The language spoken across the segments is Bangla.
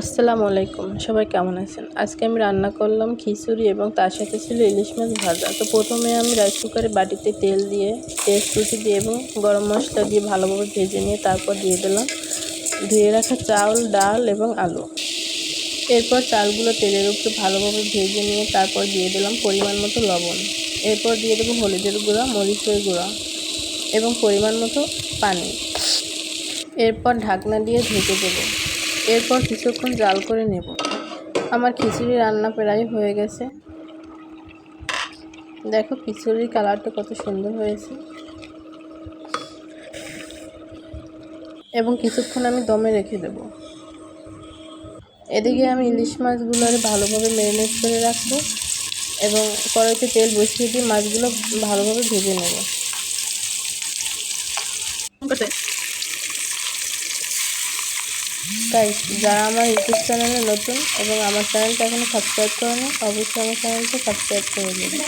আসসালামু আলাইকুম, সবাই কেমন আছেন? আজকে আমি রান্না করলাম খিচুড়ি এবং তার সাথে ছিল ইলিশ মাছ ভাজা। তো প্রথমে আমি রাইস কুকারে বাটিতে তেল দিয়ে তেজকুচি দিয়ে এবং গরম মশলা দিয়ে ভালোভাবে ভেজে নিয়ে তারপর দিয়ে দিলাম ধুয়ে রাখা চাউল, ডাল এবং আলু। এরপর চালগুলো তেলের উপরে ভালোভাবে ভেজে নিয়ে তারপর দিয়ে দিলাম পরিমাণ মতো লবণ। এরপর দিয়ে দেবো হলুদের গুঁড়া, মরিচের গুঁড়া এবং পরিমাণ মতো পানি। এরপর ঢাকনা দিয়ে ঢেকে দেবো। এরপর কিছুক্ষণ জাল করে নেব। আমার খিচুড়ি রান্না প্রায় হয়ে গেছে। দেখো খিচুড়ির কালারটা কত সুন্দর হয়েছে। এবং কিছুক্ষণ আমি দমে রেখে দেব। এদিকে আমি ইলিশ মাছগুলো আর ভালোভাবে ম্যারিনেট করে রাখব এবং কড়াইতে তেল বসিয়ে দিয়ে মাছগুলো ভালোভাবে ভেজে নেব। তাই যারা আমার ইউটিউব চ্যানেলে নতুন এবং আমার চ্যানেলটা এখনও সাবস্ক্রাইব করেনি, অবশ্যই আমার চ্যানেলটা সাবস্ক্রাইব করে দেবেন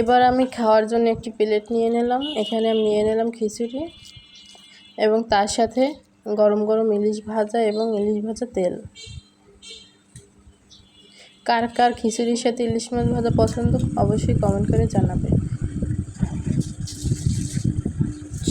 এবার আমি খাওয়ার জন্য একটি প্লেট নিয়ে নিলাম। এখানে আমি নিয়ে নিলাম খিচুড়ি এবং তার সাথে গরম গরম ইলিশ ভাজা এবং ইলিশ ভাজা তেল। কার কার খিচুড়ির সাথে ইলিশ মাছ ভাজা পছন্দ, অবশ্যই কমেন্ট করে জানাবে।